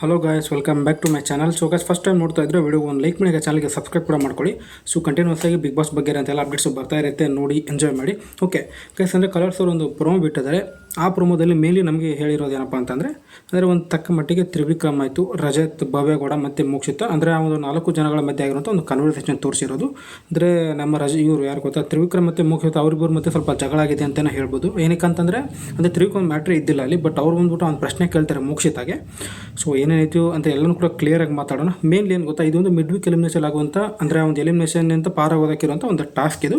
Hello guys welcome back to my channel so guys first time ನೋಡ್ತಾ ಇದ್ರೆ video ಒಂದು like ಮಾಡಿ ಚಾನಲ್ಗೆ ಸಬ್ಸ್ಕ್ರೈಬ್ ಕೂಡ ಮಾಡ್ಕೊಳ್ಳಿ. ಸೊ ಕಂಟಿನ್ಯೂಸ್ ಆಗಿ ಬಿಗ್ ಬಾಸ್ ಬಗ್ಗೆ ಅಂತೆಲ್ಲ ಅಪ್ಡೇಟ್ಸ್ ಬರ್ತಾ ಇರುತ್ತೆ, ನೋಡಿ ಎಂಜಾಯ್ ಮಾಡಿ. ಓಕೆ ಗೈಸ್ ಅಂದರೆ ಕಲರ್ಸ್ ಅವರು ಒಂದು ಪ್ರೊಮೋ ಬಿಟ್ಟಿದ್ದಾರೆ. ಆ ಪ್ರೊಮೋದಲ್ಲಿ ಮೇಲೆ ನಮಗೆ ಹೇಳಿರೋದು ಏನಪ್ಪ ಅಂತಂದರೆ, ಅಂದರೆ ಒಂದು ತಕ್ಕ ಮಟ್ಟಿಗೆ ತ್ರಿವಿಕ್ರಮ್ ಆಯಿತು, ರಜತ್, ಭವ್ಯಗೌಡ ಮತ್ತು ಮೋಕ್ಷಿತ. ಅಂದರೆ ಆ ಒಂದು ನಾಲ್ಕು ಜನಗಳ ಮಧ್ಯೆ ಆಗಿರುವಂಥ ಒಂದು ಕನ್ವರ್ಸೇಷನ್ ತೋರಿಸಿರೋದು. ಅಂದರೆ ನಮ್ಮ ರಜ, ಇವರು ಯಾರು ಗೊತ್ತಾ? ತ್ರಿವಿಕ್ರಮ್ ಮತ್ತು ಮೋಕ್ಷಿತ ಅವ್ರಿಬ್ಬರು ಮತ್ತೆ ಸ್ವಲ್ಪ ಜಗಳ ಆಗಿದೆ ಅಂತಲೇ ಹೇಳ್ಬೋದು. ಏನಕ್ಕಂತಂದರೆ, ಅಂದರೆ ತ್ರಿವಿಕ್ರಮ್ ಮ್ಯಾಟ್ರ್ ಇದ್ದಿಲ್ಲ ಅಲ್ಲಿ ಬಟ್ ಅವ್ರು ಬಂದ್ಬಿಟ್ಟು ಒಂದು ಪ್ರಶ್ನೆ ಕೇಳ್ತಾರೆ ಮೋಕ್ಷಿತಾಗೆ ಸೊ ಏನೇನಾಯಿತು ಅಂತ ಎಲ್ಲರೂ ಕೂಡ ಕ್ಲಿಯರಾಗಿ ಮಾತಾಡೋಣ. ಮೇನ್ಲಿ ಏನು ಗೊತ್ತಾ? ಇದೊಂದು ಮಿಡ್ ವೀಕ್ ಎಲಿಮಿನೇಷನ್ ಆಗುವಂಥ ಅಂದರೆ ಒಂದು ಎಲಿಮಿನೇಷನ್ ಅಂತ ಪಾರಾಗೋದಕ್ಕಿರುವಂಥ ಒಂದು ಟಾಸ್ಕ್ ಇದು.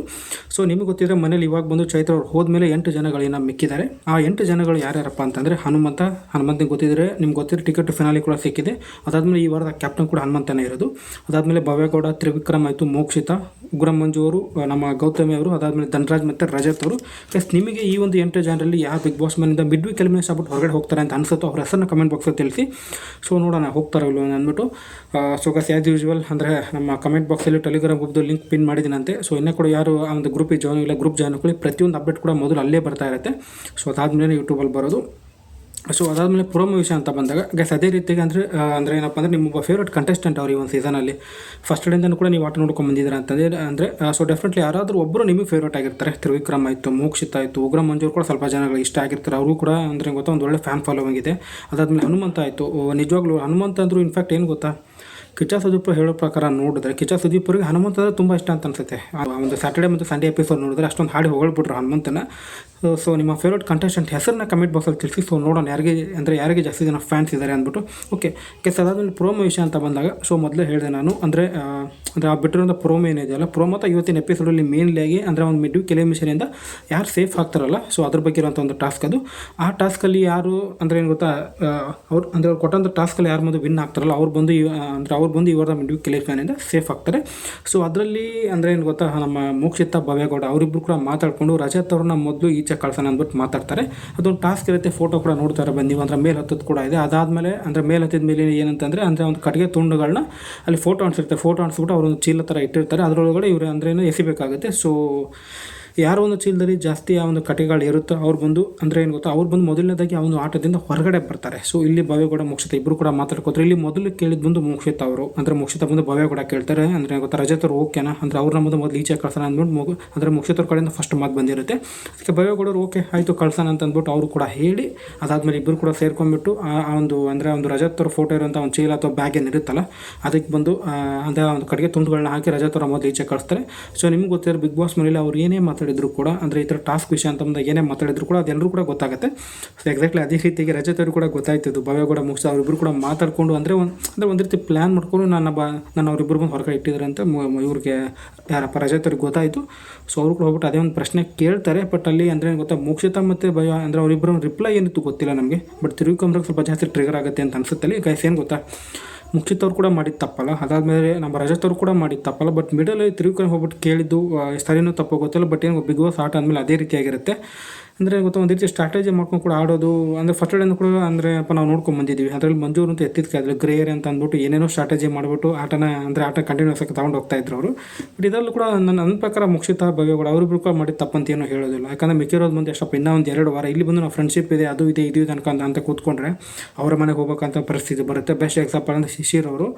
ಸೊ ನಿಮಗೆ ಗೊತ್ತಿದ್ರೆ ಮನೇಲಿ ಇವಾಗ ಬಂದು ಚೈತ್ರ ಅವ್ರು ಹೋದ್ಮೇಲೆ ಎಂಟು ಜನಗಳೇನ ಮಿಕ್ಕಿದ್ದಾರೆ. ಆ ಎಂಟು ಜನಗಳು ಯಾರ್ಯಾರಪ್ಪ ಅಂತಂದರೆ ಹನುಮಂತ ಹನುಮಂತನಿಗೆ ಗೊತ್ತಿದ್ರೆ ನಿಮ್ಗೆ ಗೊತ್ತಿರೋ ಟಿಕೆಟ್ ಫಿನಾಲಿ ಕೂಡ ಸಿಕ್ಕಿದೆ. ಅದಾದಮೇಲೆ ಈ ವಾರದ ಕ್ಯಾಪ್ಟನ್ ಕೂಡ ಹನುಮಂತನೇ ಇರೋದು. ಅದಾದಮೇಲೆ ಭವ್ಯಗೌಡ, ತ್ರಿವಿಕ್ರಮ್ ಆಯಿತು, ಮೋಕ್ಷಿತ ಮಂಜು ಅವರು ನಮ್ಮ ಗೌತಮಿ ಅವರು, ಅದಾದಮೇಲೆ ಧನರಾಜ್ ಮತ್ತು ರಜತ್ ಅವರು. ಪ್ಲಸ್ ನಿಮಗೆ ಈ ಒಂದು ಎಂಟು ಜನರಲ್ಲಿ ಯಾವ ಬಿಗ್ ಬಾಸ್ ಮನೆಯಿಂದ ಮಿಡ್ ವೀಕ್ ಎಲಿಮಿನೇಷನ್ ಆಗ್ಬಿಟ್ಟು ಹೊರಗಡೆ ಹೋಗ್ತಾರೆ ಅಂತ ಅನ್ಸುತ್ತೋ ಅವ್ರ ಹೆಸರನ್ನ ಕಮೆಂಟ್ ಬಾಕ್ಸಲ್ಲಿ ತಿಳಿಸಿ. ಸೊ ನೋಡೋಣ, ಹೋಗ್ತಾರೋ ಇಲ್ಲೋ ಅಂದ್ಬಿಟ್ಟು. ಸೊ ಗಸ್ ಆ್ಯಸ್ ಯೂಶ್ವಲ್ ಅಂದರೆ ನಮ್ಮ ಕಮೆಂಟ್ ಬಾಕ್ಸಲ್ಲಿ ಟೆಲಿಗ್ರಾಮ್ ಗ್ರೂಪ್ದು ಲಿಂಕ್ ಪಿನ್ ಮಾಡಿದ್ದೀನಂತೆ ಸೊ ಇನ್ನೂ ಕೂಡ ಯಾರು ಆ ಒಂದು ಗ್ರೂಪಿಗೆ ಜಾಯ್ನ್ ಇಲ್ಲ ಗ್ರೂಪ್ ಜಾಯ್ನ್ ಹಾಕೊಳ್ಳಿ ಪ್ರತಿಯೊಂದು ಅಪ್ಡೇಟ್ ಕೂಡ ಮೊದಲು ಅಲ್ಲೇ ಬರ್ತಾ ಇರುತ್ತೆ. ಸೊ ಅದಾದಮೇಲೆ ಯೂಟ್ಯೂಬಲ್ಲಿ ಬರೋದು. ಸೊ ಅದಾದಮೇಲೆ ಪ್ರೋಮೋ ವಿಷಯ ಅಂತ ಬಂದಾಗ ಗೈಸ್ ಅದೇ ರೀತಿಗೆ ಅಂದರೆ ಅಂದರೆ ಏನಪ್ಪ ಅಂದರೆ ನಿಮ್ಮ ಫೇವ್ರೇಟ್ ಕಂಟೆಸ್ಟೆಂಟ್ ಅವ್ರು ಈ ಒಂದು ಸೀಸನಲ್ಲಿ ಫಸ್ಟ್ ಡೇಯಿಂದನೂ ಕೂಡ ನೀವು ಆಟ ನೋಡ್ಕೊಂಡು ಬಂದಿದ್ದೀರ ಅಂತಂದರೆ, ಅಂದರೆ ಸೊ ಡೆಫಿನೆಟ್ಲಿ ಯಾರಾದರೂ ಒಬ್ಬರು ನಿಮಗೆ ಫೇವ್ರೇಟ್ ಆಗಿರ್ತಾರೆ. ತ್ರಿವಿಕ್ರಮ್ ಆಯಿತು, ಮೋಕ್ಷಿತ್ ಆಯಿತು, ಉಗ್ರ ಮಂಜೂರು ಕೂಡ ಸ್ವಲ್ಪ ಜನಗಳು ಇಷ್ಟ ಆಗಿರ್ತಾರೆ. ಅವರು ಕೂಡ ಅಂದರೆ ಗೊತ್ತಾ, ಒಂದು ಒಳ್ಳೆ ಫ್ಯಾನ್ ಫಾಲೋವಿಂಗ್ ಇದೆ. ಅದಾದಮೇಲೆ ಹನುಮಂತ ಆಯಿತು. ನಿಜವಾಗ್ಲೂ ಹನುಮಂತ ಅಂದರು ಇನ್ಫ್ಯಾಕ್ಟ್ ಏನು ಗೊತ್ತಾ? ಕಿಚ್ಚ ಸುದೀಪ್ ಹೇಳೋ ಪ್ರಕಾರ ನೋಡಿದ್ರೆ ಕಿಚ್ಚ ಸುದೀಪ್ರಿಗೆ ಹನುಮಂತ ಅಂದ್ರೆ ತುಂಬ ಇಷ್ಟ ಅಂತ ಅನ್ಸುತ್ತೆ. ಆ ಒಂದು ಸ್ಯಾಟರ್ಡೆ ಮತ್ತು ಸಂಡೇ ಎಪಿಸೋಡ್ ನೋಡಿದ್ರೆ ಅಷ್ಟೊಂದು ಹಾಡಿ ಹೊಗಳ್ಬಿಟ್ರು ಹನುಮಂತನ. ಸೊ ನಿಮ್ಮ ಫೇವ್ರೇಟ್ ಕಂಟೆಸ್ಟೆಂಟ್ ಹೆಸರನ್ನ ಕಮೆಂಟ್ ಬಾಕ್ಸಲ್ಲಿ ತಿಳಿಸಿ. ಸೊ ನೋಡೋಣ ಯಾರಿಗೆ, ಅಂದರೆ ಯಾರಿಗೆ ಜಾಸ್ತಿ ಜನ ಫ್ಯಾನ್ಸ್ ಇದ್ದಾರೆ ಅಂದ್ಬಿಟ್ಟು. ಓಕೆ ಕೆಸ್ ಅದಾದಮೇಲೆ ಪ್ರೋಮೋ ವಿಷಯ ಅಂತ ಬಂದಾಗ ಸೊ ಮೊದಲೇ ಹೇಳಿದೆ ನಾನು, ಅಂದರೆ ಅಂದರೆ ಆ ಬಿಟ್ಟಿರೋಂಥ ಪ್ರೋಮೋ ಏನಿದೆಯಲ್ಲ ಪ್ರೋಮೋ ಅಥವಾ ಇವತ್ತಿನ ಎಪಿಸೋಡಲ್ಲಿ ಮೇನ್ಲಿ ಆಗಿ, ಅಂದರೆ ಒಂದು ಮಿಡ್ ಕೆಲವು ಮಿಷನಿಂದ ಯಾರು ಸೇಫ್ ಆಗ್ತಾರಲ್ಲ ಸೊ ಅದ್ರ ಬಗ್ಗೆ ಇರುವಂಥ ಒಂದು ಟಾಸ್ಕ್ ಅದು. ಆ ಟಾಸ್ಕಲ್ಲಿ ಯಾರು, ಅಂದರೆ ಏನು ಗೊತ್ತಾ ಅವ್ರು, ಅಂದರೆ ಅವ್ರು ಕೊಟ್ಟಂಥ ಟಾಸ್ಕಲ್ಲಿ ಯಾರು ಬಂದು ವಿನ್ ಆಗ್ತಾರಲ್ಲ, ಅವ್ರು ಬಂದು ಅಂದರೆ ಅವ್ರು ಬಂದು ಇವರ ಮಿಡ್ ವೀಕ್ ಎಲಿಮಿಷನಿಂದ ಸೇಫ್ ಆಗ್ತಾರೆ. ಸೊ ಅದರಲ್ಲಿ ಅಂದರೆ ಏನು ಗೊತ್ತಾ, ನಮ್ಮ ಮೋಕ್ಷಿತ ಭವ್ಯಗೌಡ ಅವರಿಬ್ಬರು ಕೂಡ ಮಾತಾಡಿಕೊಂಡು ರಜತ್ ಅವ್ರನ್ನ ಮೊದಲು ಈಚೆ ಕಳ್ಸೋಣ ಅಂದ್ಬಿಟ್ಟು ಮಾತಾಡ್ತಾರೆ. ಅದೊಂದು ಟಾಸ್ಕ್ ಇರುತ್ತೆ ಫೋಟೋ ಕೂಡ ನೋಡ್ತಾರೆ ಬಂದು ನೀವು ಅಂದರೆ ಮೇಲೆ ಹತ್ತೋದು ಕೂಡ ಇದೆ. ಅದಾದಮೇಲೆ ಅಂದರೆ ಮೇಲೆ ಹತ್ತಿದ ಮೇಲೆ ಏನಂತಂದರೆ ಅಂದರೆ ಒಂದು ಕಟ್ಟಿಗೆ ತುಂಡುಗಳನ್ನ ಅಲ್ಲಿ ಫೋಟೋ ಅನ್ಸಿರ್ತಾರೆ ಫೋಟೋ ಅನ್ಸ್ಬಿಟ್ಟು ಅವರೊಂದು ಚೀಲ ಥರ ಇಟ್ಟಿರ್ತಾರೆ. ಅದರೊಳಗಡೆ ಇವರು ಅಂದ್ರೆ ಏನು ಎಸಿಬೇಕಾಗುತ್ತೆ. ಸೊ ಯಾರೋ ಒಂದು ಚೀಲದಲ್ಲಿ ಜಾಸ್ತಿ ಆ ಒಂದು ಕಟೆಗಳು ಇರುತ್ತೋ ಅವ್ರು ಬಂದು, ಅಂದರೆ ಏನು ಗೊತ್ತಾ, ಅವ್ರು ಬಂದು ಮೊದಲನೇದಾಗಿ ಆ ಒಂದು ಆಟದಿಂದ ಹೊರಗಡೆ ಬರ್ತಾರೆ. ಸೊ ಇಲ್ಲಿ ಭವ್ಯಗೌಡ ಮೋಕ್ಷಿತ ಇಬ್ಬರು ಕೂಡ ಮಾತಾಡ್ಕೋತಾರೆ. ಇಲ್ಲಿ ಮೊದಲು ಕೇಳಿದ್ ಬಂದು ಮೋಕ್ಷಿತ ಅವರು. ಅಂದರೆ ಮುಕ್ಷಿತ ಬಂದು ಭವ್ಯಗೌಡ ಕೇಳ್ತಾರೆ. ಅಂದರೆ ಗೊತ್ತಾ ರಜತರು ಓಕೆನ ಅಂದರೆ ಅವ್ರನ್ನ ನಮ್ಮದು ಮೊದಲು ಈಚೆ ಕಳ್ಸೋಣ ಅಂದ್ಬಿಟ್ಟು ಮಗು, ಅಂದರೆ ಮೋಕ್ಷಿತರ ಅವ್ರ ಕಡೆಯಿಂದ ಫಸ್ಟ್ ಮಾತು ಬಂದಿರುತ್ತೆ. ಅದಕ್ಕೆ ಭವ್ಯಗೌಡರು ಓಕೆ ಆಯಿತು ಕಳ್ಸೋಣ ಅಂತ ಅಂದ್ಬಿಟ್ಟು ಅವರು ಕೂಡ ಹೇಳಿ, ಅದಾದಮೇಲೆ ಇಬ್ಬರು ಕೂಡ ಸೇರ್ಕೊಂಡ್ಬಿಟ್ಟು ಆ ಒಂದು, ಅಂದರೆ ಒಂದು ರಜತ್ ಅವ್ರ ಫೋಟೋ ಇರುವಂಥ ಒಂದು ಚೀಲ ಅಥವಾ ಬ್ಯಾಗ್ ಏನಿರುತ್ತಲ್ಲ ಅದಕ್ಕೆ ಬಂದು ಅಂದರೆ ಒಂದು ಕಡೆಗೆ ತುಂಡುಗಳನ್ನ ಹಾಕಿ ರಜತ್ ಅವರ ಮೊದಲು ಈಚೆ ಕಳಿಸ್ತಾರೆ. ಸೊ ನಿಮ್ಗೆ ಗೊತ್ತಿರೋ ಬಿಗ್ ಬಾಸ್ ಮನೇಲಿ ಅವ್ರು ಏನೇ ಮಾತಾಡಿದ್ರು ಕೂಡ, ಅಂದರೆ ಈ ಥರ ಟಾಸ್ಕ್ ವಿಷಯ ಅಂತ ಅಂದಾಗ ಏನೇ ಮಾತಾಡಿದ್ರು ಕೂಡ ಅದೆಲ್ಲರೂ ಕೂಡ ಗೊತ್ತಾಗುತ್ತೆ. ಸೊ ಎಕ್ಸಾಕ್ಟ್ಲಿ ಅದೇ ರೀತಿಗೆ ರಜತ್ ಅವರು ಕೂಡ ಗೊತ್ತಾಯ್ತಿದ್ದು ಭವ್ಯಗೌಡ ಮುಗಿಸ್ ಅವರಿಬ್ಬರು ಕೂಡ ಮಾತಾಡ್ಕೊಂಡು ಅಂದರೆ ಒಂದು ಅಂದರೆ ಒಂದು ರೀತಿ ಪ್ಲ್ಯಾನ್ ಮಾಡ್ಕೊಂಡು ನನ್ನ ಬಾ, ನನ್ನ ಅವರಿಬ್ಬರು ಬಂದು ಹೊರಗಡೆ ಇಟ್ಟಿದ್ದಾರೆ ಅಂತ ಇವ್ರಿಗೆ ಯಾರಪ್ಪ ರಜತ್ ಅವ್ರಿಗೆ ಗೊತ್ತಾಯಿತು. ಸೊ ಅವರು ಕೂಡ ಹೋಗ್ಬಿಟ್ಟು ಅದೇ ಒಂದು ಪ್ರಶ್ನೆ ಕೇಳ್ತಾರೆ ಬಟ್ ಅಲ್ಲಿ ಅಂದರೆ ಗೊತ್ತಾ ಮುಕ್ಷಿತ ಮತ್ತು ಭಯ ಅಂದರೆ ಅವರಿಬ್ಬರು ರಿಪ್ಲೈ ಏನಿತ್ತು ಗೊತ್ತಿಲ್ಲ ನಮಗೆ. ಬಟ್ ತಿರುಗಿಕೊಂಡ್ರೆ ಸ್ವಲ್ಪ ಜಾಸ್ತಿ ಟ್ರಿಗರ್ ಆಗುತ್ತೆ ಅಂತ ಅನ್ಸುತ್ತೆ ಅಲ್ಲಿ. ಗೈಸ್ ಏನು ಗೊತ್ತಾ? ಮುಕ್ಷಿತ್ ಅವ್ರು ಕೂಡ ಮಾಡಿದ ತಪ್ಪಲ್ಲ. ಅದಾದಮೇಲೆ ನಮ್ಮ ರಜತ್ ಅವರು ಕೂಡ ಮಾಡಿದ ತಪ್ಪಲ್ಲ. ಬಟ್ ಮಿಡಲಲ್ಲಿ ತಿರುಗಿಕೊಂಡು ಹೋಗ್ಬಿಟ್ಟು ಕೇಳಿದ್ದು ಸರಿನೂ ತಪ್ಪೋ ಗೊತ್ತಿಲ್ಲ. ಬಟ್ ಏನು ಬಿಗ್ ಬಾಸ್ ಆಟ ಅಂದಮೇಲೆ ಅದೇ ರೀತಿಯಾಗಿರುತ್ತೆ. ಅಂದರೆ ಗೊತ್ತಾ, ಒಂದು ರೀತಿ ಸ್ಟ್ರಾಟಜಿ ಮಾಡ್ಕೊಂಡು ಕೂಡ ಆಡೋದು, ಅಂದರೆ ಫಸ್ಟ್ ಅಂದ್ರೆ ಕೂಡ ಅಂದರೆ ಅಪ್ಪ ನಾವು ನೋಡ್ಕೊಂಡು ಬಂದಿದ್ದೀವಿ ಅದರಲ್ಲಿ ಮಂಜೂರು ಅಂತ ಎತ್ತಿದ ಅದ್ರಲ್ಲಿ ಗ್ರೇಯರ್ ಅಂತ ಅಂದ್ಬಿಟ್ಟು ಏನೇನೋ ಸ್ಟ್ರಾಟಜಿ ಮಾಡಿಬಿಟ್ಟು ಆಟನ ಅಂದರೆ ಆಟ ಕಂಟಿನ್ಯೂಸ್ ಆಗಿ ತಗೊಂಡು ಹೋಗ್ತಾ ಇದ್ರು ಅವರು. ಬಟ್ ಇದರಲ್ಲೂ ಕೂಡ ನನ್ನ ನನ್ನ ಪ್ರಕಾರ ಮುಕ್ಷಿತ ಕೂಡ ಮಾಡಿದ ತಪ್ಪಂತ ಏನೂ ಹೇಳೋದಿಲ್ಲ. ಯಾಕಂದರೆ ಮಿಕ್ಕಿರೋದು ಮುಂದೆ ಎಷ್ಟಪ್ಪ, ಇನ್ನೂ ಒಂದು ಎರಡು ವಾರ ಇಲ್ಲಿ ಬಂದು ನಾವು ಫ್ರೆಂಡ್ಶಿಪ್ ಇದೆ, ಅದು ಇದೆ, ಇದು ಅನ್ಕೊಂತ ಅಂತ ಕೂತ್ಕೊಂಡ್ರೆ ಅವರ ಮನೆಗೆ ಹೋಗ್ಬೇಕಂತ ಪರಿಸ್ಥಿತಿ ಬರುತ್ತೆ. ಬೆಸ್ಟ್ ಎಕ್ಸಾಂಪಲ್ ಅಂದರೆ ಶಿಶಿರ್ ಅವರು.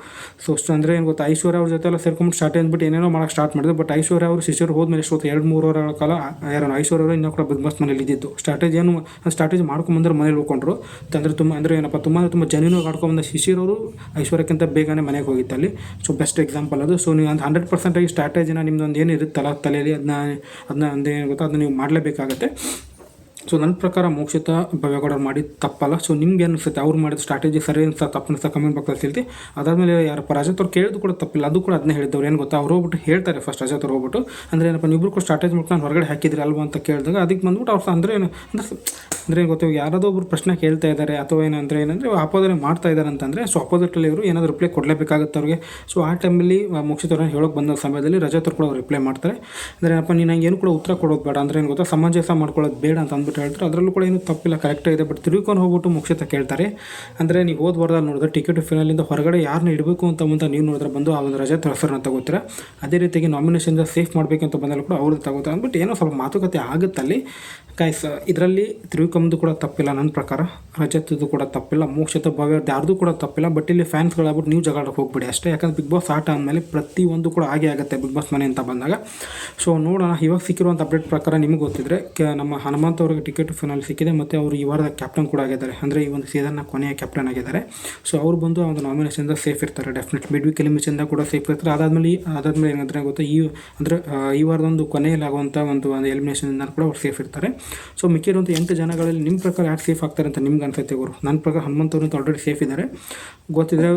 ಸೊ ಅಂದರೆ ಏನು ಗೊತ್ತಾ, ಐಶ್ವರ್ಯ ಅವ್ರ ಜೊತೆ ಎಲ್ಲ ಸೇರ್ಕೊಂಡು ಸ್ಟಾರ್ಟ್ ಅಂದ್ಬಿಟ್ಟು ಏನೇನೋ ಮಾಡೋಕ್ಕೆ ಸ್ಟಾರ್ಟ್ ಮಾಡಿದ್ರು. ಬಟ್ ಐಶ್ವರ್ಯ ಅವರು, ಶಿಶಿರ್ ಹೋದ್ಮೇಲೆ ಎಷ್ಟೊತ್ತು ಎರಡು ಮೂರು ವಾರಗಳ ಕಾಲ ಯಾರು ಐಶ್ವರ್ಯ ಅವರು ಇನ್ನೂ ಕೂಡ ಬಿಗ್ ಬಾಸ್ ಮನೇಲಿ ಇದ್ದಿದ್ದು. ಸ್ಟ್ರಾಟಜಿ ಏನು ಸ್ಟ್ರಾಟಜಿ ಮಾಡ್ಕೊಂಬಂದ್ರೆ ಮನೇಲಿ ಉಳ್ಕೊಂಡ್ರು. ಅಂದರೆ ತುಂಬ, ಅಂದರೆ ಏನಪ್ಪ, ತುಂಬ ತುಂಬ ಜನಿನಾಗಿ ಆಡ್ಕೊಂಬಂದ ಶಿಶಿರವರು ಐಶ್ವರ್ಯಕ್ಕಿಂತ ಬೇಗನೆ ಮನೆಗೆ ಹೋಗಿತ್ತು ಅಲ್ಲಿ. ಸೊ ಬೆಸ್ಟ್ ಎಕ್ಸಾಂಪಲ್ ಅದು. ಸೊ ನೀವು ಒಂದು ಹಂಡ್ರೆಡ್ ಪರ್ಸೆಂಟಾಗಿ ಸ್ಟ್ರಾಟಜಿನ ನಿಮ್ದೊಂದು ಏನು ಇರುತ್ತಲ್ಲ ತಲೆಯಲ್ಲಿ ಅದನ್ನ ಅದನ್ನ ಒಂದು ಏನು ಗೊತ್ತಾ ಅದನ್ನ ನೀವು ಮಾಡಲೇಬೇಕಾಗತ್ತೆ. ಸೊ ನನ್ನ ಪ್ರಕಾರ ಮೋಕ್ಷಿತ ಭವ್ಯಗೌಡರು ಮಾಡಿದ ತಪ್ಪಲ್ಲ. ಸೊ ನಿಮ್ಗೆ ಅನಿಸುತ್ತೆ, ಅವ್ರು ಮಾಡಿದ ಸ್ಟ್ರಾಟಜಿ ಸರಿ ಅಂತ ತಪ್ಪು ಅನ್ಸ ಕಮೆಂಟ್ ಬಾಕ್ಸಲ್ಲಿ ತಿಳಿಸಿ. ಅದಾದಮೇಲೆ ಯಾರಪ್ಪ, ರಜತ್ ಅವ್ರು ಕೇಳಿದ್ರು ಕೂಡ ತಪ್ಪಿಲ್ಲ. ಅದು ಕೂಡ ಅದನ್ನೇ ಹೇಳಿದ್ದವ್ರು. ಏನು ಗೊತ್ತಾ? ಅವ್ರು ಹೋಗ್ಬಿಟ್ಟು ಹೇಳ್ತಾರೆ ಫಸ್ಟ್ ರಜತ್ ಅವ್ರು ಹೋಗ್ಬಿಟ್ಟು. ಅಂದರೆ ಏನಪ್ಪ ನೀವು ಕೂಡ ಸ್ಟ್ರಾಟಜಿ ಮಾಡ್ಕೊಂಡು ಹೊರಗಡೆ ಹಾಕಿದ್ರಿ ಅಲ್ವಾ ಅಂತ ಕೇಳಿದಾಗ, ಅದಕ್ಕೆ ಬಂದ್ಬಿಟ್ಟು ಅವ್ರು ಅಂದರೆ ಏನು, ಅಂದರೆ ಅಂದರೆ ಗೊತ್ತಿವಾಗ ಯಾರಾದರೂ ಯಾರಾದೋ ಒಬ್ರು ಪ್ರಶ್ನೆ ಕೇಳ್ತಾ ಇದ್ದಾರೆ ಅಥವಾ ಏನಂದರೆ ಏನಂದರೆ ಅಪೋದನೆ ಮಾಡ್ತಾ ಇದ್ದಾರೆ ಅಂತಂದರೆ ಸೊ ಅಪೋಸಿಟಲ್ಲಿ ಇವರು ಏನಾದರೂ ರಿಪ್ಲೈ ಕೊಡಲೇಬೇಕಾಗುತ್ತೆ ಅವ್ರಿಗೆ. ಸೊ ಆ ಟೈಮಲ್ಲಿ ಮುಕ್ಷಿತ ಅವ್ರನ್ನ ಹೇಳೋಕೆ ಬಂದ ಸಮಯದಲ್ಲಿ ರಜೆ ಅವ್ರು ಕೂಡ ರಿಪ್ಲೈ ಮಾಡ್ತಾರೆ. ಅಂದರೆ ಏನಪ್ಪ, ನೀನು ನಂಗೆ ಏನು ಕೂಡ ಉತ್ತರ ಕೊಡೋದು ಬೇಡ. ಅಂದರೆ ಏನು ಗೊತ್ತಾ ಸಮಂಜಸ ಮಾಡ್ಕೊಳ್ಳೋದು ಬೇಡ ಅಂತ ಅಂದ್ಬಿಟ್ಟು ಹೇಳ್ತಾರೆ. ಅದರಲ್ಲೂ ಕೂಡ ಏನು ತಪ್ಪಿಲ್ಲ ಕರೆಕ್ಟಾಗಿ ಇದೆ ಬಟ್ ತಿರುಗಿಕೊಂಡು ಹೋಗ್ಬಿಟ್ಟು ಮುಕ್ಷಿತ ಕೇಳ್ತಾರೆ. ಅಂದರೆ ನೀವು ಹೋದ ನೋಡಿದ್ರೆ ಟಿಕೆಟ್ ಫಿನಾಲಿಂದ ಹೊರಗಡೆ ಯಾರನ್ನ ಇಡಬೇಕು ಅಂತ ಮುಂದೆ ನೀವು ನೋಡಿದ್ರೆ ಬಂದು ಆ ಒಂದು ರಜಾ ಹೆಸರನ್ನ ತಗೋತೀರ. ಅದೇ ರೀತಿಯಾಗಿ ನಾಮಿನೇಷನ್ ಸೇಫ್ ಅಂತ ಬಂದಾಗ ಕೂಡ ಅವ್ರದ್ದು ತಗೋತಾರೆ. ಅಂದ್ಬಿಟ್ಟು ಏನೋ ಸ್ವಲ್ಪ ಮಾತುಕತೆ ಆಗುತ್ತಲ್ಲಿ ಕಾಯ್ಸ ಇದರಲ್ಲಿ ತಿರುವಿಕಮ್ದು ಕೂಡ ತಪ್ಪಿಲ್ಲ ನನ್ನ ಪ್ರಕಾರ. ರಜತದ್ದು ಕೂಡ ತಪ್ಪಿಲ್ಲ, ಮೋಕ್ಷದ ಭವ್ಯದ್ದು ಯಾರ್ದು ಕೂಡ ತಪ್ಪಿಲ್ಲ ಬಟ್ ಇಲ್ಲಿ ಫ್ಯಾನ್ಸ್ಗಳಾಗ್ಬಿಟ್ಟು ನೀವು ಜಗಳಕ್ಕೆ ಹೋಗ್ಬಿಡಿ ಅಷ್ಟೇ. ಯಾಕಂದ್ರೆ ಬಿಗ್ ಬಾಸ್ ಆಟ ಅಂದಮೇಲೆ ಪ್ರತಿಯೊಂದು ಕೂಡ ಹಾಗೆ ಆಗುತ್ತೆ ಬಿಗ್ ಬಾಸ್ ಮನೆ ಅಂತ ಬಂದಾಗ. ಸೊ ನೋಡೋಣ, ಇವಾಗ ಸಿಕ್ಕಿರುವಂಥ ಅಪ್ಡೇಟ್ ಪ್ರಕಾರ ನಿಮಗೆ ಗೊತ್ತಿದ್ರೆ ನಮ್ಮ ಹನುಮಂತ ಅವರಿಗೆ ಟಿಕೆಟ್ ಫೈನಲ್ ಸಿಕ್ಕಿದೆ, ಮತ್ತು ಅವರು ಈ ವಾರದ ಕ್ಯಾಪ್ಟನ್ ಕೂಡ ಆಗಿದ್ದಾರೆ. ಅಂದರೆ ಈ ಒಂದು ಸೀಸನ್ನ ಕೊನೆಯ ಕ್ಯಾಪ್ಟನ್ ಆಗಿದ್ದಾರೆ. ಸೊ ಅವರು ಬಂದು ಆ ಒಂದು ನಾಮಿನೇಷನ್ದ ಸೇಫ್ ಇರ್ತಾರೆ ಡೆಫಿನೆಟ್ ಮಿಡ್ ವೀಕ್ ಎಲಿಮಿಷನ್ದಾಗ ಕೂಡ ಸೇಫ್ ಇರ್ತಾರೆ. ಅದಾದಮೇಲೆ ಅದಾದಮೇಲೆ ಏನಂತ ಗೊತ್ತಾ, ಈ ಅಂದರೆ ಈ ವಾರದೊಂದು ಕೊನೆಯಲ್ಲಿ ಆಗುವಂಥ ಒಂದು ಒಂದು ಎಲಿಮಿನೇಷನ್ ಕೂಡ ಅವ್ರು ಸೇಫ್ ಇರ್ತಾರೆ. ಸೊ ಮಿಕ್ಕಿರುವಂಥ ಎಂಟು ಜನಗಳಲ್ಲಿ ನಿಮ್ಮ ಪ್ರಕಾರ ಯಾರು ಸೇಫ್ ಆಗ್ತಾರೆ ಅಂತ ನಿಮ್ಗೆ ಅನ್ಸುತ್ತೆ ಇವರು ನನ್ನ ಪ್ರಕಾರ ಹನುಮಂತವ್ರು ಆಲ್ರೆಡಿ ಸೇಫ್ ಇದ್ದಾರೆ ಗೊತ್ತಿದ್ರೆ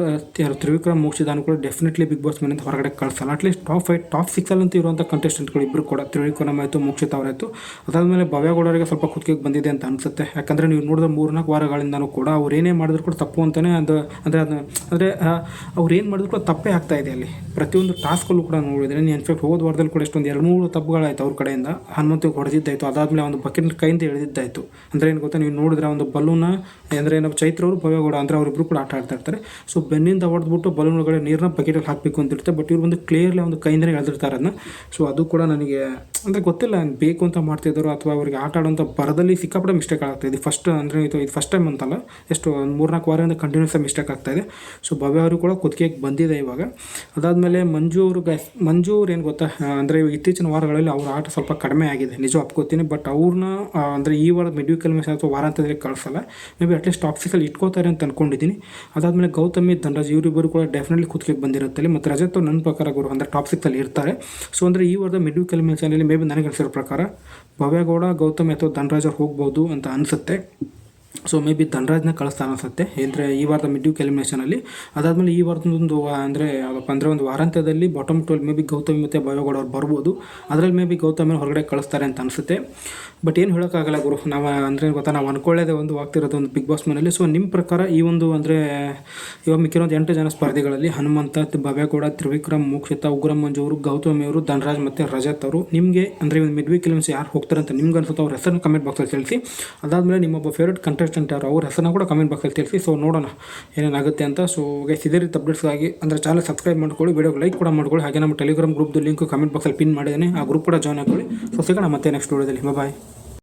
ಯಾರು ತ್ರಿವಿಕ್ರಮ್ ಮೋಕ್ಷಿದಾನು ಕೂಡ ಡೆಫಿನೆಟ್ಲಿ ಬಿಗ್ ಬಾಸ್ ಮನೆಯಿಂದ ಹೊರಗಡೆ ಕಳಿಸಲ್ಲ. At least top five top ಸಿಕ್ಸಲ್ಲಂತೂ ಇರುವಂಥ ಕಂಟೆಸ್ಟೆಂಟ್ಗಳು ಇಬ್ಬರು ಕೂಡ, ತ್ರಿವಿಕ್ರಮ್ ಆಯಿತು, ಮೋಕ್ಷಿತ ಅವರಾಯಿತು. ಅದಾದಮೇಲೆ ಭವ್ಯಗೌಡರಿಗೆ ಸ್ವಲ್ಪ ಕುತ್ತಿಗೆ ಬಂದಿದೆ ಅಂತ ಅನಿಸುತ್ತೆ. ಯಾಕಂದರೆ ನೀವು ನೋಡಿದ್ರೆ ಮೂರ್ನಾಲ್ಕು ವಾರಗಳಿಂದನೂ ಕೂಡ ಅವ್ರು ಏನೇ ಮಾಡಿದ್ರು ಕೂಡ ತಪ್ಪು ಅಂತಲೇ ಅದು, ಅಂದರೆ ಅದು, ಅಂದರೆ ಅವ್ರು ಏನು ಮಾಡಿದ್ರು ಕೂಡ ತಪ್ಪೇ ಆಗ್ತಾ ಇದೆ ಅಲ್ಲಿ. ಪ್ರತಿಯೊಂದು ಟಾಸ್ಕಲ್ಲೂ ಕೂಡ ನೋಡಿದರೆ ನೀವು ಇನ್ಫ್ಯಾಕ್ಟ್ ಹೋದ ವಾರದಲ್ಲಿ ಕೂಡ ಎಷ್ಟೊಂದು ಎರಡು ಮೂರು ತಪ್ಪುಗಳಾಯಿತು ಅವ್ರ ಕಡೆಯಿಂದ. ಹನುಮಂತಿಗೆ ಹೊಡೆದಿದ್ದಾಯಿತು. ಅದಾದಮೇಲೆ ಒಂದು ಬಕೆಟ್ ಕೈಯಿಂದ ಎಳೆದಿದ್ದಾಯಿತು. ಅಂದರೆ ಏನು ಗೊತ್ತಾ, ನೀವು ನೋಡಿದ್ರೆ ಒಂದು ಬಲೂನ ಅಂದರೆ ಏನೋ ಚೈತ್ರ ಅವರು ಭವ್ಯಗೌಡ ಅಂದರೆ ಅವರಿಬ್ಬರು ಕೂಡ ಆಟ ಆಡ್ತಾ ಇರ್ತಾರೆ. ಸೊ ಬೆನ್ನಿಂದ ಹೊಡೆದ್ಬಿಟ್ಟು ಬಲೂನ್ ಒಳಗಡೆ ನೀರನ್ನ ಬಕೆಟಲ್ಲಿ ಹಾಕಬೇಕು ಅಂತ ಇರುತ್ತೆ ಬಟ್ ಇವ್ರು ಒಂದು ಕ್ಲಿಯರ್ಲಿ ಒಂದು ಕೈಯಿಂದನೇ ಎಳೆದಿರ್ತಾರೆ ಅದನ್ನ ಸೊ ಅದು ಕೂಡ ನನಗೆ, ಅಂದರೆ ಗೊತ್ತಿಲ್ಲ ಬೇಕು ಅಂತ ಮಾಡ್ತಿದ್ದಾರೋ ಅಥವಾ ಅವ್ರಿಗೆ ಆಟ ಆಡೋಂಥ ಬರದಲ್ಲಿ ಸಿಕ್ಕಾಪಟ್ಟೆ ಮಿಸ್ಟೇಕ್ ಆಗ್ತಾ ಇದೆ. ಫಸ್ಟ್ ಅಂದರೆ ಇದು ಇದು ಫಸ್ಟ್ ಟೈಮ್ ಅಂತಲ್ಲ, ಎಷ್ಟು ಒಂದು ಮೂರ್ನಾಲ್ಕು ವಾರದಿಂದ ಕಂಟಿನ್ಯೂಸ್ ಮಿಸ್ಟೇಕ್ ಆಗ್ತಾ ಇದೆ. ಸೊ ಭವ್ಯ ಅವರು ಕೂಡ ಕುತ್ತಿಗೆಗೆ ಬಂದಿದೆ ಇವಾಗ. ಅದಾದಮೇಲೆ ಮಂಜು ಅವರು ಗೈಸ್ ಮಂಜು ಅವ್ರು ಏನು ಗೊತ್ತಾ ಅಂದರೆ ಇತ್ತೀಚಿನ ವಾರಗಳಲ್ಲಿ ಅವ್ರ ಆಟ ಸ್ವಲ್ಪ ಕಡಿಮೆ ಆಗಿದೆ. ನಿಜ ಒಪ್ಕೋತೀನಿ ಬಟ್ ಅವ್ರನ್ನ ಅಂದರೆ ಈ ವಾರದ ಮಿಡ್ ವೀಕಲ್ ಮಿಸ್ ಅಥವಾ ವಾರಾಂತ್ಯದಲ್ಲಿ ಕಳಿಸಲ್ಲ. ಮೇ ಬಿ ಅಟ್ಲೀಸ್ಟ್ ಆಫೀಸಲ್ಲಿ ಇಟ್ಕೋತಾರೆ ಅಂತ ಅಂದ್ಕೊಂಡಿದ್ದೀನಿ ಅದಾದಮೇಲೆ ಗೌತಮಿ, ಧನರಾಜ್ ಇವರಿಬ್ಬರು ಕೂಡ ಡೆಫಿನೆಟ್ಲಿ ಕುತ್ತಿಗೆ ಬಂದಿರುತ್ತಲ್ಲಿ ಮತ್ತು ರಜತ್ ನನ್ನ ಪ್ರಕಾರ ಗುರು ಅಂದರೆ ಟಾಪ್ ಸಿಕ್ಸಲ್ಲಿ ಇರ್ತಾರೆ. ಸೊ ಅಂದರೆ ಈ ವಾರದ ಮಿಡ್ ವೀಕಲ್ ಮ್ಯಾಚಲ್ಲಿ ಮೇ ಬಿ ನನಗೆ ಅನಿಸಿರೋ ಪ್ರಕಾರ ಭವ್ಯಗೌಡ ಗೌತಮಿ ಅಥವಾ ಧನರಾಜ್ ಅವ್ರು ಹೋಗ್ಬೋದು ಅಂತ ಅನಿಸುತ್ತೆ. ಸೊ ಮೇ ಬಿ ಧನರಾಜ್ನ ಕಳಿಸ್ತಾ ಅನಿಸುತ್ತೆ. ಅಂದರೆ ಈ ವಾರದ ಮಿಡ್ ವೀಕ್ ಎಲಿಮಿನೇಷನಲ್ಲಿ ಅದಾದಮೇಲೆ ಈ ವಾರದೊಂದು ಅಂದರೆ ಯಾವಪ್ಪ ಅಂದರೆ ಒಂದು ವಾರಾಂತ್ಯದಲ್ಲಿ bottom twelve maybe Gautami ಮತ್ತು ಭವ್ಯಗೌಡ ಅವ್ರು ಬರ್ಬೋದು. ಅದರಲ್ಲಿ ಮೇ ಬಿ ಗೌತಮಿ ಹೊರಗಡೆ ಕಳಿಸ್ತಾರೆ ಅಂತ ಅನಿಸುತ್ತೆ. ಬಟ್ ಏನು ಹೇಳೋಕ್ಕಾಗಲ್ಲ ಗುರು, ನಾವು, ಅಂದರೆ ಗೊತ್ತಾ, ನಾವು ಅನ್ಕೊಳ್ಳೋದೇ ಒಂದು ಆಗ್ತಿರೋದು ಒಂದು ಬಿಗ್ ಬಾಸ್ ಮನೆಯಲ್ಲಿ. ಸೊ ನಿಮ್ಮ ಪ್ರಕಾರ ಈ ಒಂದು, ಅಂದರೆ, ಇವಾಗ ಮಿಕ್ಕಿರೋದು ಎಂಟು ಜನ ಸ್ಪರ್ಧೆಗಳಲ್ಲಿ ಹನುಮಂತ, ಭವ್ಯಗೌಡ, ತ್ರಿವಿಕ್ರಮ್, ಮೋಕ್ಷಿತ, ಉಗ್ರಂ ಅವರು ಗೌತಮಿ ಅವರು, ಧನರಾಜ್ ಮತ್ತು ರಜತ್ ಅವರು, ನಿಮಗೆ, ಅಂದರೆ ಮಿಡ್ ವೀಕ್ ಎಲಿಮೆನ್ಸ್ ಯಾರು ಹೋಗ್ತಾರೆ ಅಂತ ನಿಮ್ಗೆ ಅನ್ಸುತ್ತೆ ಅವ್ರ ಹೆಸರನ್ನು ಕಮೆಂಟ್ ಬಾಕ್ಸಲ್ಲಿ ತಿಳಿಸಿ. ಅದಾದಮೇಲೆ ನಿಮ್ಮೊಬ್ಬ ಫೇವ್ರೇಟ್ ಕಂಟೆಸ್ಟೆಂಟ್ ಯಾರು, ಅವ್ರ ಹೆಸರನ್ನ ಕೂಡ ಕಮೆಂಟ್ ಬಾಕ್ಸಲ್ಲಿ ತಿಳಿಸಿ ಸೊ ನೋಡೋಣ ಏನೇನಾಗುತ್ತೆ ಅಂತ. ಸೊ ಗೈಸ್ ಇದೇ ರೀತಿ ಅಪ್ಡೇಟ್ಸ್ಗಾಗಿ ಅಂದರೆ ಚಾನಲ್ ಸಬ್ಸ್ಕ್ರೈಬ್ ಮಾಡ್ಕೊಳ್ಳಿ ವಿಡಿಯೋಗೆ ಲೈಕ್ ಕೂಡ ಮಾಡ್ಕೊಳ್ಳಿ, ಹಾಗೆ ನಮ್ಮ ಟೆಲಿಗ್ರಾಮ್ ಗ್ರೂಪ್ದು ಲಿಂಕ್ ಕಮೆಂಟ್ ಬಾಕ್ಸಲ್ಲಿ ಪಿನ್ ಮಾಡಿದ್ದೀನಿ, ಆ ಗ್ರೂಪ್ ಕೂಡ ಜಾಯ್ನ್ ಆಗ್ಕೊಳ್ಳಿ. ಸೊ ಸಿಗೋಣ ಮತ್ತೆ ನೆಕ್ಸ್ಟ್ ವಿಡಿಯೋದಲ್ಲಿ ಬಾಯ್